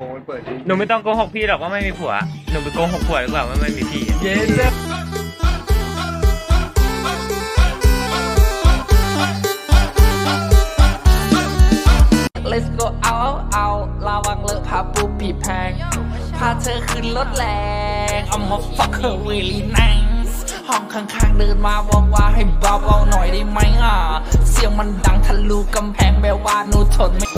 โอ้ยเปิดหนูไม่ต้องโกหกพี่หรอกว่าไม่มีผัว หนูไปโกหกผัวดีกว่าว่าไม่มีพี่ เย้เจ้ Let's go out out ระวังเลอะพาปูปีแพง พาเธอขึ้นรถแรงเอามา fuck her really nice ห้องข้างๆเดินมาบอกว่าให้เบาๆหน่อยได้ไหมอะ เสียงมันดังทะลุกำแพงแปลว่าหนูทนไม่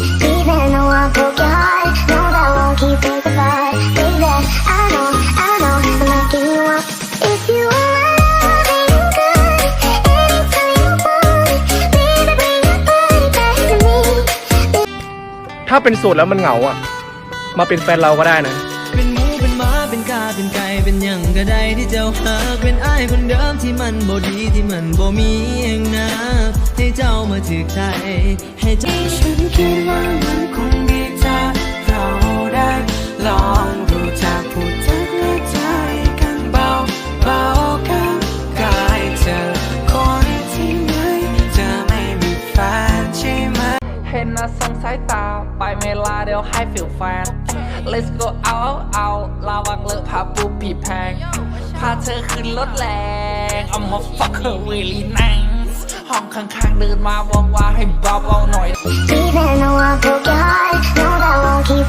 ถ้าเป็นโสดแล้วมันเหงาอะ มาเป็นแฟนเราก็ได้นะ เป็นหมูเป็นหมาเป็นกาเป็นไก่เป็นหยังก็ได้ที่เจ้าหากเป็นอ้ายคนเดิมที่มันบ่ดีที่มันบ่มีเองนะให้เจ้ามาถึกใจให้เจ้าฉันคิดว่ามันคงดีถ้าเราได้ลองรู้จักพูดจักและใจกันเบาเบากับกายเธอคนที่ไหนจะไม่มีแฟนใช่ไหมเห็นนะส่งสายตา ไปเมลาเดี๋ยวให้ฟิลแฟน Let's go out out ระวังเลอะพาปูผีแพง พาเธอขึ้นรถแรง I'm a fucker really nice ห้องข้างๆเดินมาบอกว่าให้เบาๆหน่อย Even though I broke your heart, know that won't keep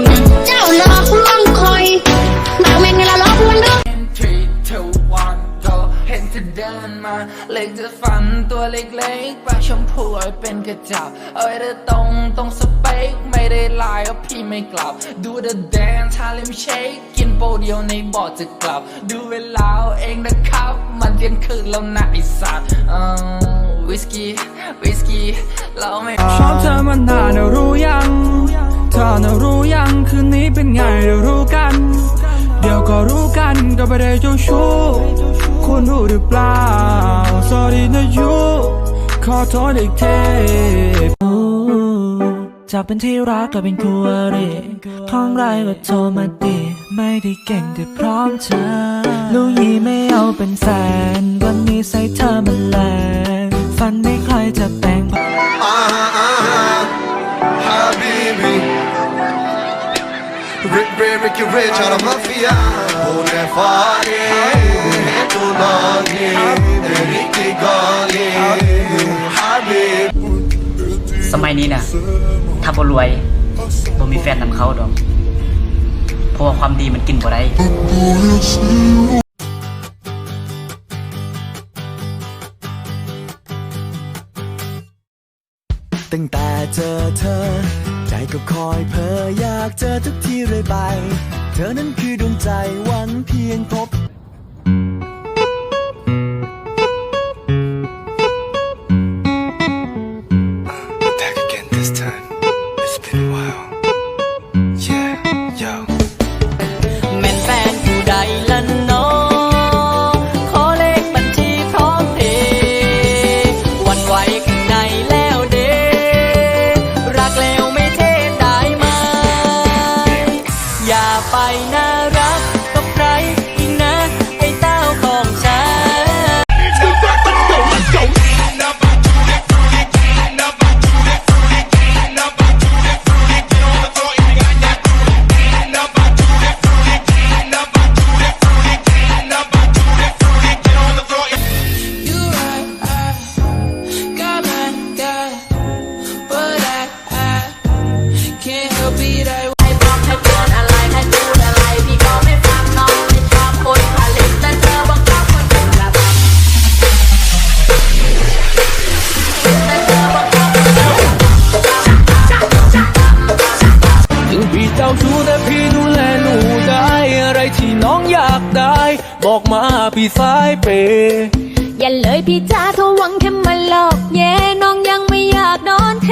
ง เจ้าหลอกลวงคอยบางเมนเวลาหลอกลวงเด้อ three two one go เห็นเธอเดินมา เล็กจะฟันตัวเล็กๆปากชมพูเอาไว้เป็นกระจับ เอาไว้เธอตรงตรงสเปค ไม่ได้ลายเอาพี่ไม่กลับ ดูเธอแดนชาเลมเชค กินโปรเดียวในบอร์ดจะกลับ ดูเวลาเอาเองนะครับ มันเที่ยงคืนแล้วนะไอสัตว์เอ่อวิสกี้วิสกี้เราไม่ ชอบเธอมานานแล้วรู้ยังเธอน่ะรู้ยัง คืนนี้เป็นไงเดี๋ยวรู้กัน เดี๋ยวก็รู้กันก็ไม่ได้เจ้าชู้คุณรู้หรือเปล่า sorry นะยูขอโทษอีกทีจากเป็นที่รักก็เป็นคู่อริของไรก็โทรมาตีไม่ได้เก่งแต่พร้อมเธอลูกยีไม่เอาเป็นแฟนวันนี้ใส่เธอมันแรงฝันไม่ใครจะแบ่ง Rick Ray, Ricky Rich out of Mafia Pune fare, hai tu lagi Teri ki gali, Habib สมัยนี้นะถ้าบ่รวยบ่มีแฟนนำเขาดอกเพราะว่าความดีมันกินบ่ได้ตั้งแต่เจอเธอ ก็คอยเพ้ออยากเจอทุกทีเลยไป เธอนั้นคือดวงใจหวังเพียงพบ ไปน่ารักกับใครอีกนะไอ้เต้าของฉัน You're right, I got mine, got what I, I can't เปย์อย่าเลยพี่จ้าเธอหวังแค่มาหลอกแย่น้องยังไม่อยากนอนเท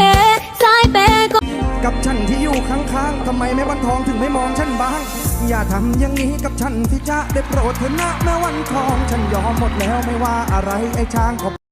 สายเปย์ก็กับฉันที่อยู่ข้างๆทำไมแม่วันทองถึงไม่มองฉันบ้าง อย่าทำอย่างนี้กับฉันสิจ๊ะได้โปรดเถอะนะแม่วันทอง ฉันยอมหมดแล้วไม่ว่าอะไรไอ้ช้างขอบ